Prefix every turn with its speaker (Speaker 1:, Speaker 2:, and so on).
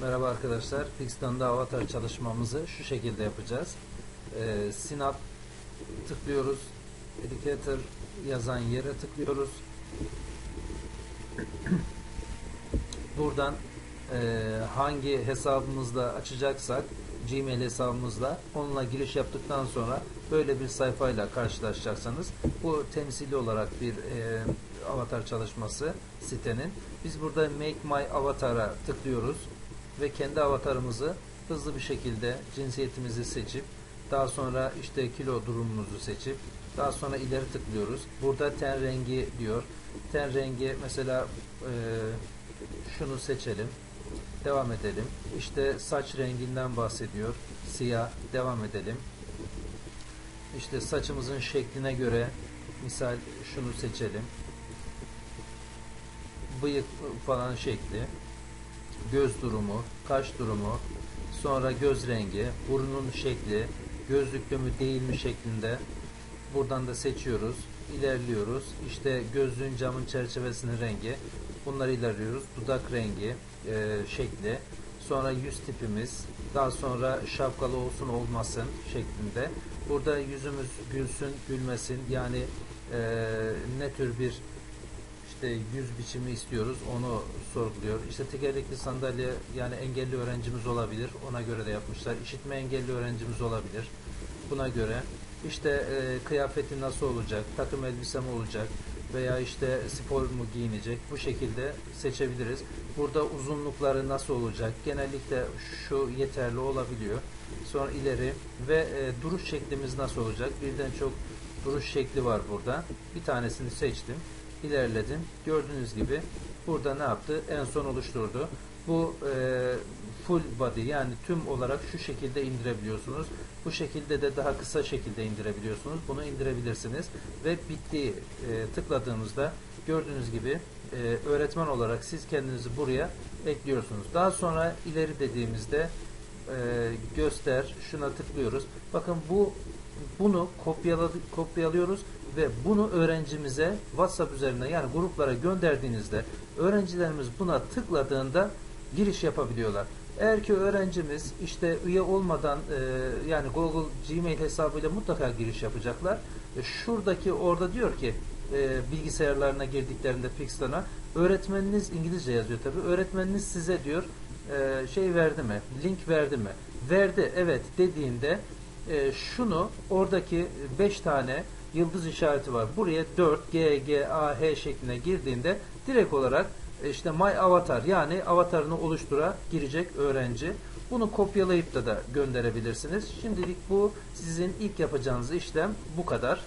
Speaker 1: Merhaba arkadaşlar. Pixton'da avatar çalışmamızı şu şekilde yapacağız. Ee, Synap tıklıyoruz. Educator yazan yere tıklıyoruz. Buradan e, hangi hesabımızla açacaksak Gmail hesabımızla onunla giriş yaptıktan sonra böyle bir sayfayla karşılaşacaksanız bu temsili olarak bir e, avatar çalışması sitenin. Biz burada Make My Avatar'a tıklıyoruz ve kendi avatarımızı hızlı bir şekilde cinsiyetimizi seçip daha sonra işte kilo durumumuzu seçip daha sonra ileri tıklıyoruz. Burada ten rengi diyor. Ten rengi mesela e, şunu seçelim. Devam edelim. İşte saç renginden bahsediyor. Siyah. Devam edelim. İşte saçımızın şekline göre misal şunu seçelim. Bıyık falan şekli. Göz durumu, kaş durumu, sonra göz rengi, burnun şekli, gözlüklü mü değil mi şeklinde buradan da seçiyoruz. ilerliyoruz. İşte gözlüğün camın çerçevesinin rengi. Bunları ilerliyoruz. Dudak rengi, e, şekli. Sonra yüz tipimiz. Daha sonra şapkalı olsun olmasın şeklinde. Burada yüzümüz gülsün gülmesin. Yani e, ne tür bir işte yüz biçimi istiyoruz onu sorguluyor. İşte tekerlekli sandalye yani engelli öğrencimiz olabilir. Ona göre de yapmışlar. İşitme engelli öğrencimiz olabilir. Buna göre işte e, kıyafeti nasıl olacak, takım elbise mi olacak veya işte spor mu giyinecek bu şekilde seçebiliriz. Burada uzunlukları nasıl olacak? Genellikle şu yeterli olabiliyor. Sonra ileri ve e, duruş şeklimiz nasıl olacak? Birden çok duruş şekli var burada. Bir tanesini seçtim. İlerledim. Gördüğünüz gibi burada ne yaptı? En son oluşturdu. Bu e, full body yani tüm olarak şu şekilde indirebiliyorsunuz. Bu şekilde de daha kısa şekilde indirebiliyorsunuz. Bunu indirebilirsiniz ve bitti e, tıkladığımızda gördüğünüz gibi e, öğretmen olarak siz kendinizi buraya ekliyorsunuz. Daha sonra ileri dediğimizde e, göster şuna tıklıyoruz. Bakın bu bunu kopyaladık, kopyalıyoruz ve bunu öğrencimize WhatsApp üzerinden yani gruplara gönderdiğinizde öğrencilerimiz buna tıkladığında giriş yapabiliyorlar. Eğer ki öğrencimiz işte üye olmadan e, yani Google Gmail hesabıyla mutlaka giriş yapacaklar. E, şuradaki orada diyor ki e, bilgisayarlarına girdiklerinde Pixton'a öğretmeniniz İngilizce yazıyor tabi. Öğretmeniniz size diyor e, şey verdi mi? Link verdi mi? Verdi evet dediğinde e, şunu oradaki 5 tane yıldız işareti var. Buraya 4 G, G, A, H şeklinde girdiğinde direkt olarak e, işte My Avatar yani avatarını oluştura girecek öğrenci. Bunu kopyalayıp da da gönderebilirsiniz. Şimdilik bu sizin ilk yapacağınız işlem bu kadar.